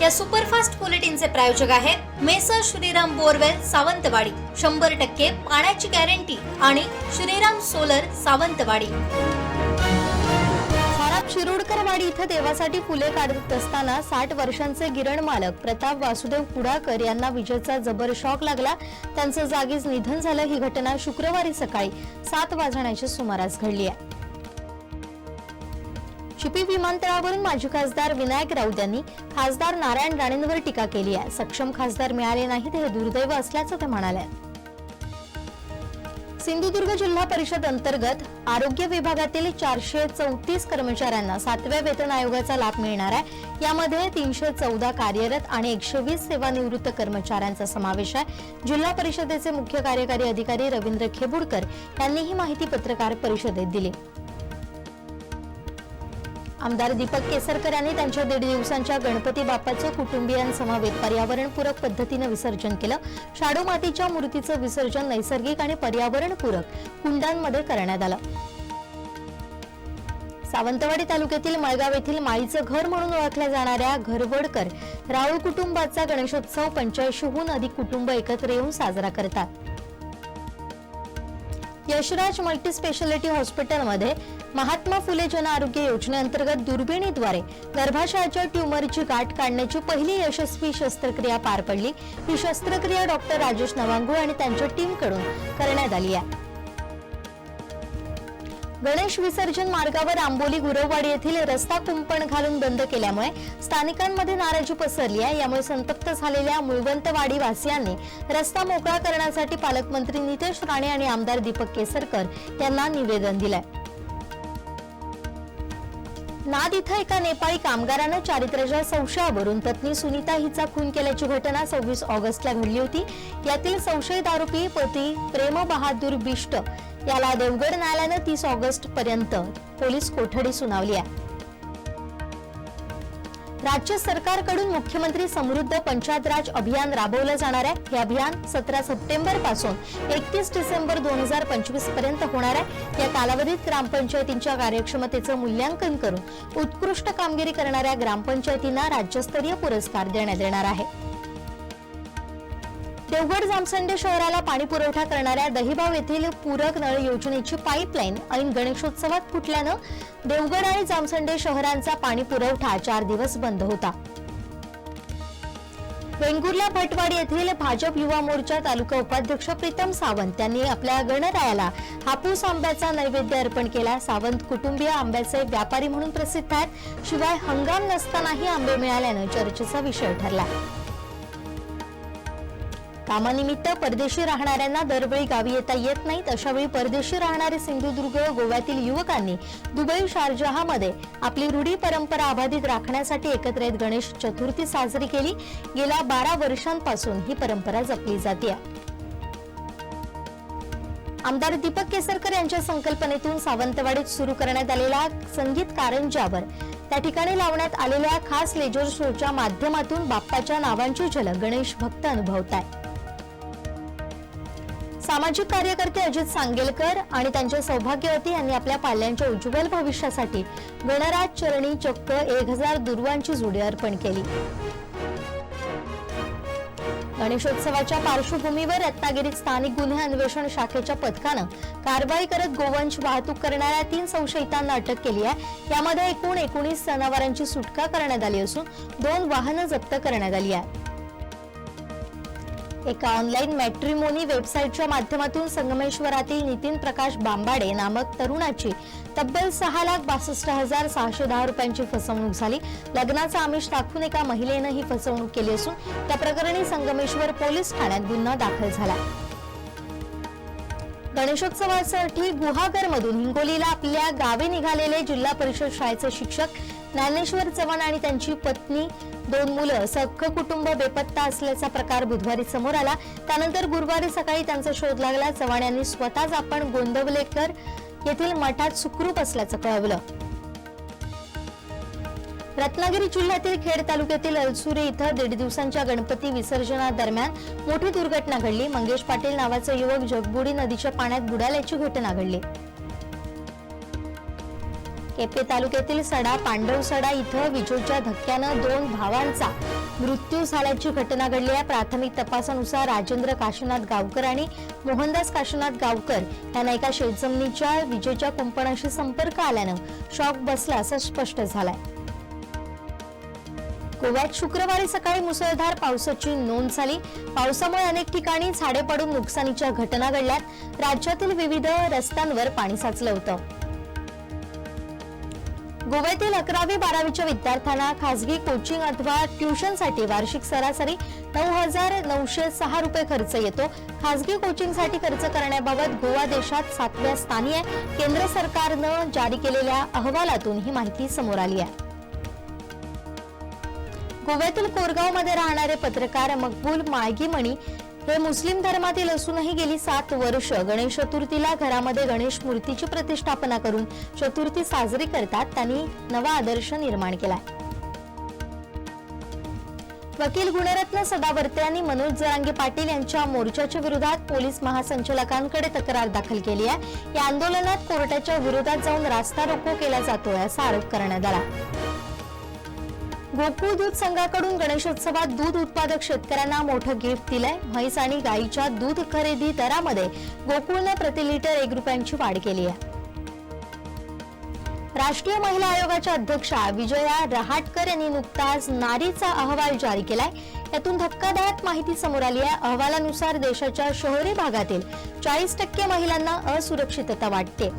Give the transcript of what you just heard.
या सुपरफास्ट बुलेटिनचे प्रायोजक आहेत मेसर श्रीराम बोरवेल सावंतवाडी. शंभर टक्के पाण्याची गॅरंटी आणि श्रीराम सोलर सावंतवाडी. खराब शिरोडकरवाडी इथं देवासाठी फुले काढत असताना साठ वर्षांचे गिरण मालक प्रताप वासुदेव कुडाकर यांना विजेचा जबर शॉक लागला. त्यांचं जागीच निधन झालं. ही घटना शुक्रवारी सकाळी सात वाजण्याच्या सुमारास घडली आहे. चिपी विमानतळावरून माजी खासदार विनायक राऊत यांनी खासदार नारायण राणेंवर टीका केली आहे. सक्षम खासदार मिळाले नाहीत हे दुर्दैव असल्याचं ते म्हणाले. सिंधुदुर्ग जिल्हा परिषद अंतर्गत आरोग्य विभागातील चारशे चौतीस कर्मचाऱ्यांना सातव्या वेतन आयोगाचा लाभ मिळणार आहे. यामध्ये तीनशे चौदा कार्यरत आणि एकशे वीस सेवानिवृत्त कर्मचाऱ्यांचा समावेश आहे. जिल्हा परिषदेचे मुख्य कार्यकारी अधिकारी रवींद्र खेबुडकर यांनी ही माहिती पत्रकार परिषदेत दिली. आमदार दीपक केसरकर यांनी त्यांच्या दीड दिवसांच्या गणपती बाप्पाचं कुटुंबियांसमवेत पर्यावरणपूरक पद्धतीनं विसर्जन केलं. शाडू मातीच्या मूर्तीचं विसर्जन नैसर्गिक आणि पर्यावरणपूरक कुंडांमध्ये करण्यात आलं. सावंतवाडी तालुक्यातील मळगाव येथील माळीचं घर म्हणून ओळखल्या जाणाऱ्या घरवडकर राऊळ कुटुंबाचा गणेशोत्सव पंच्याऐंशीहून अधिक कुटुंब एकत्र येऊन साजरा करतात. यशराज मल्टी स्पेशालिटी हॉस्पिटलमध्ये महात्मा फुले जन आरोग्य योजनेअंतर्गत दुर्बिणीद्वारे गर्भाशयाच्या ट्यूमरची गाठ काढण्याची पहिली यशस्वी शस्त्रक्रिया पार पडली. ही शस्त्रक्रिया डॉक्टर राजेश नवांगुळ आणि त्यांच्या टीमकडून करण्यात आली आहे. गणेश विसर्जन मार्गावर आंबोली गुरववाडी येथील रस्ता कुंपण घालून बंद केल्यामुळे स्थानिकांमध्ये नाराजी पसरली आहे. यामुळे संतप्त झालेल्या मुळवंतवाडी वासियांनी रस्ता मोकळा करण्यासाठी पालकमंत्री नितेश राणे आणि आमदार दीपक केसरकर यांना निवेदन दिलंय. नाद इथं एका नेपाळी कामगारानं चारित्र्याच्या संशयावरून पत्नी सुनीता हिचा खून केल्याची घटना सव्वीस ऑगस्टला घडली होती. यातील संशयित आरोपी पती प्रेम बहादूर बिष्ट. याला देवगड न्यायालयानं तीस ऑगस्ट पर्यंत पोलीस कोठडी सुनावली आहे. राज्य सरकारकडून मुख्यमंत्री समृद्ध पंचायत राज अभियान राबवलं जाणार आहे. हे अभियान सतरा सप्टेंबरपासून एकतीस डिसेंबर दोन हजार पंचवीसपर्यंत होणार आहे. या कालावधीत ग्रामपंचायतींच्या कार्यक्षमतेचं मूल्यांकन करून उत्कृष्ट कामगिरी करणाऱ्या ग्रामपंचायतींना राज्यस्तरीय पुरस्कार देण्यात येणार आहे. देवगड जामसंडे शहराला पाणी पुरवठा करणाऱ्या दहिबाव येथील पूरक नळ योजनेची पाईपलाईन ऐन गणेशोत्सवात फुटल्यानं देवगड आणि जामसंडे शहरांचा पाणी पुरवठा चार दिवस बंद होता. वेंगुर्ला भटवाडी येथील भाजप युवा मोर्चा तालुका उपाध्यक्ष प्रीतम सावंत यांनी आपल्या गणरायाला हापूस आंब्याचा नैवेद्य अर्पण केला. सावंत कुटुंबीय आंब्याचे व्यापारी म्हणून प्रसिद्ध आहेत. शिवाय हंगाम नसतानाही आंबे मिळाल्यानं चर्चेचा विषय ठरला. कामानिमित्त परदेशी राहणाऱ्यांना दरवेळी गावी येता येत नाहीत अशावेळी परदेशी राहणारे सिंधुदुर्ग गोव्यातील युवकांनी दुबई शारजहामध्ये आपली रूढी परंपरा अबाधित राखण्यासाठी एकत्र येत गणेश चतुर्थी साजरी केली. गेल्या बारा वर्षांपासून ही परंपरा जपली जाते. आमदार दीपक केसरकर यांच्या संकल्पनेतून सावंतवाडीत सुरू करण्यात आलेल्या संगीत कारंजावर त्या ठिकाणी लावण्यात आलेल्या खास लेजर शोच्या माध्यमातून बाप्पाच्या नावांची झलक गणेश भक्त अनुभवत आहे सामाजिक कार्यकर्ते अजित सांगेलकर आणि त्यांच्या सौभाग्यवती यांनी आपल्या पाल्यांच्या उज्ज्वल भविष्यासाठी गणराज चरणी चक्क एक हजार दुर्वांची जुडी अर्पण केली. गणेशोत्सवाच्या पार्श्वभूमीवर रत्नागिरीत स्थानिक गुन्हे अन्वेषण शाखेच्या पथकानं कारवाई करत गोवंश वाहतूक करणाऱ्या तीन संशयितांना अटक केली आहे. यामध्ये एकूण एकोणीस जनावरांची सुटका करण्यात आली असून दोन वाहनं जप्त करण्यात आली आहेत. एका ऑनलाईन मॅट्रिमोनी वेबसाईटच्या माध्यमातून संगमेश्वरातील नितीन प्रकाश बांबाडे नामक तरुणाची तब्बल सहा लाख बासष्ट हजार सहाशे दहा रुपयांची फसवणूक झाली. लग्नाचा आमिष दाखवून एका महिलेनं ही फसवणूक केली असून त्या प्रकरणी संगमेश्वर पोलीस ठाण्यात गुन्हा दाखल झाला. गणेशोत्सवासाठी गुहागरमधून हिंगोलीला आपल्या गावी निघालेले जिल्हा परिषद शाळेचे शिक्षक ज्ञानेश्वर चव्हाण आणि त्यांची पत्नी दोन मुलं सख्ख कुटुंब बेपत्ता असल्याचा प्रकार बुधवारी समोर आला. त्यानंतर गुरुवारी सकाळी त्यांचा शोध लागला. चव्हाण यांनी स्वतःच आपण गोंदवलेकर येथील मठात सुखरूप असल्याचं कळवलं. रत्नागिरी जिल्ह्यातील खेड तालुक्यातील अलसुरे इथं दीड दिवसांच्या गणपती विसर्जनादरम्यान मोठी दुर्घटना घडली. मंगेश पाटील नावाचा युवक जगबुडी नदीच्या पाण्यात बुडाल्याची घटना घडली. केपे तालुक्यातील सडा पांडवसडा इथं विजेच्या धक्क्यानं दोन भावांचा मृत्यू झाल्याची घटना घडली आहे. प्राथमिक तपासानुसार राजेंद्र काशीनाथ गावकर आणि मोहनदास काशीनाथ गावकर यांना एका शेतजमिनीच्या विजेच्या कुंपणाशी संपर्क आल्यानं शॉक बसला असं स्पष्ट झालंय. गोव्यात शुक्रवारी सकाळी मुसळधार पावसाची नोंद झाली. पावसामुळे अनेक ठिकाणी झाडे पडून नुकसानीच्या घटना घडल्यात. राज्यातील विविध रस्त्यांवर पाणी साचलं होतं. गोव्यातील अकरावी बारावीच्या विद्यार्थ्यांना खासगी कोचिंग अथवा ट्युशनसाठी वार्षिक सरासरी नऊ हजार नऊशे सहा रुपये खर्च येतो. खासगी कोचिंगसाठी खर्च करण्याबाबत गोवा देशात सातव्या स्थानी आहे. केंद्र सरकारनं जारी केलेल्या अहवालातून ही माहिती समोर आली आहे. गोव्यातील कोरगावमध्ये राहणारे पत्रकार मकबूल माळगीमणी हे मुस्लिम धर्मातील असूनही गेली सात वर्ष गणेश चतुर्थीला घरामध्ये गणेश मूर्तीची प्रतिष्ठापना करून चतुर्थी साजरी करतात त्यांनी नवा आदर्श निर्माण केलाय. वकील गुणरत्न सदावर्ते यांनी मनोज जरांगे पाटील यांच्या मोर्चाच्या विरोधात पोलीस महासंचालकांकडे तक्रार दाखल केली आहे. या आंदोलनात कोर्टाच्या विरोधात जाऊन रास्ता रोको केला जातोय असा आरोप करण्यात आला. गोकुळ दूध संघाकडून गणेशोत्सवात दूध उत्पादक शेतकऱ्यांना मोठं गिफ्ट दिलंय. म्हैस आणि गाईच्या दूध खरेदी दरामध्ये गोकुळनं प्रति लिटर एक रुपयांची वाढ केली आहे. राष्ट्रीय महिला आयोगाच्या अध्यक्षा विजया रहाटकर यांनी नुकताच नारीचा अहवाल जारी केलाय. यातून धक्कादायक माहिती समोर आली आहे. अहवालानुसार देशाच्या शहरी भागातील चाळीस टक्के महिलांना असुरक्षितता वाटते.